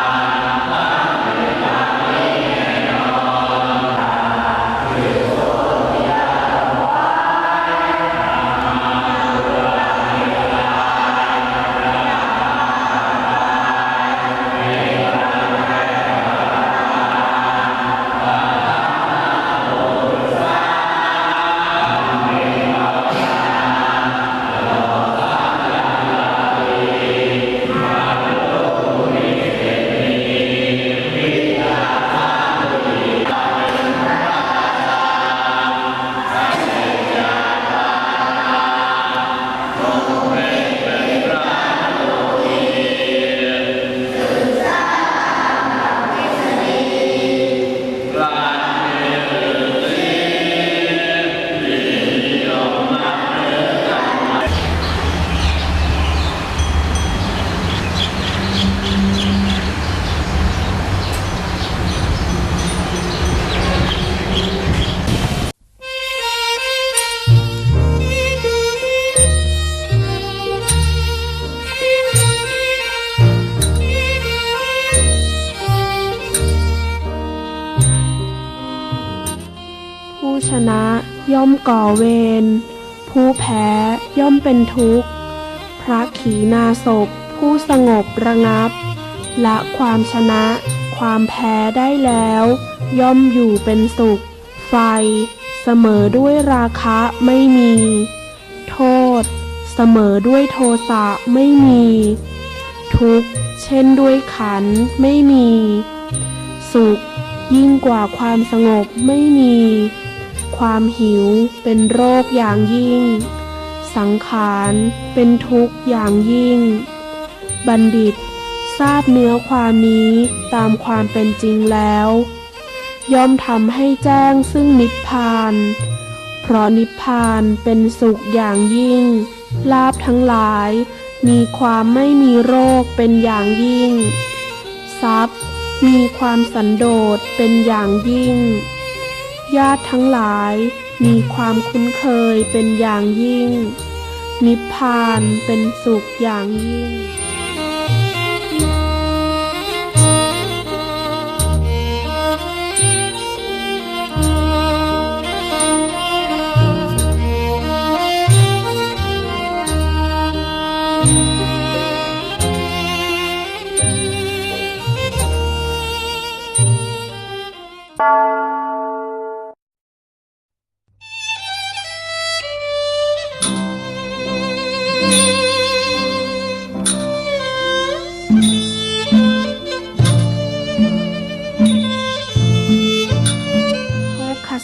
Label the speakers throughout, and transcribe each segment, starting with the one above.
Speaker 1: 아. ผู้ชนะย่อมก่อเวร ผู้แพ้ย่อมเป็นทุกข์ พระขีณาสพผู้สงบระงับ ละความชนะ ความแพ้ได้แล้ว ย่อมอยู่เป็นสุข ไฟ เสมอด้วยราคะไม่มี โทษ เสมอด้วยโทสะไม่มี ทุกข์เช่นด้วยขันไม่มี สุขยิ่งกว่าความสงบไม่มี ความหิวเป็นโรคอย่างยิ่ง สังขารเป็นทุกข์อย่างยิ่ง บัณฑิตทราบเนื้อความนี้ตามความเป็นจริงแล้ว ย่อมทำให้แจ้งซึ่งนิพพาน เพราะนิพพานเป็นสุขอย่างยิ่ง ลาบทั้งหลายมีความไม่มีโรคเป็นอย่างยิ่ง ทรัพย์มีความสันโดษเป็นอย่างยิ่ง ญาติทั้งหลายมีความคุ้นเคยเป็นอย่างยิ่ง นิพพานเป็นสุขอย่างยิ่ง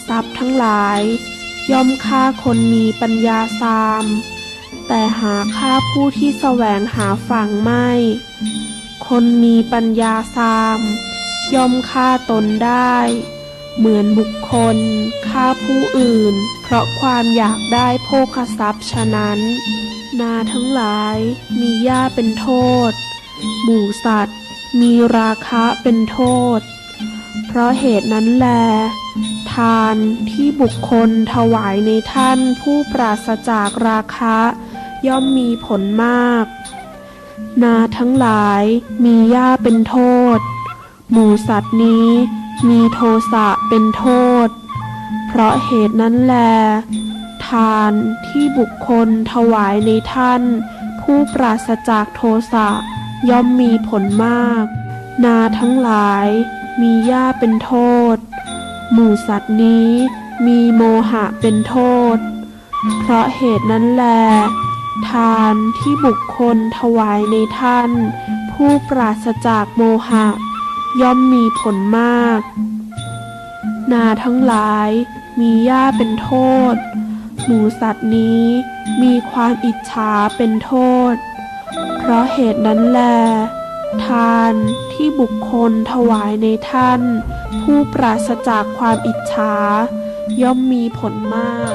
Speaker 1: ทรัพย์ทั้งหลาย ย่อมฆ่าคนมีปัญญาสาม แต่หาฆ่าผู้ที่แสวงหาฝั่งไม่ คนมีปัญญาสาม ย่อมฆ่าตนได้ เหมือนบุคคลฆ่าผู้อื่น เพราะความอยากได้โภคทรัพย์ฉะนั้น นาทั้งหลายมีหญ้าเป็นโทษ หมูสัตว์ มีราคะเป็นโทษ ราะเหตุนั้นแล ทานที่บุคคลถวายในท่านผู้ปราศจากราคะ ย่อมมีผลมาก นาทั้งหลายมีหญ้าเป็นโทษ หมูสัตว์นี้มีโทสะเป็นโทษ เพราะเหตุนั้นแล ทานที่บุคคลถวายในท่าน ผู้ปราศจากโทสะย่อมมีผลมาก นาทั้งหลายมีหญ้าเป็นโทษ หมู่สัตว์นี้มีโมหะเป็นโทษ เพราะเหตุนั้นแล ทานที่บุคคลถวายในท่าน ผู้ปราศจากโมหะ ย่อมมีผลมาก นาทั้งหลายมีหญ้าเป็นโทษ หมูสัตว์นี้มีความอิจฉาเป็นโทษ เพราะเหตุนั้นแล ทานที่บุคคลถวายในท่าน ผู้ปราศจากความอิจฉา ย่อมมีผลมาก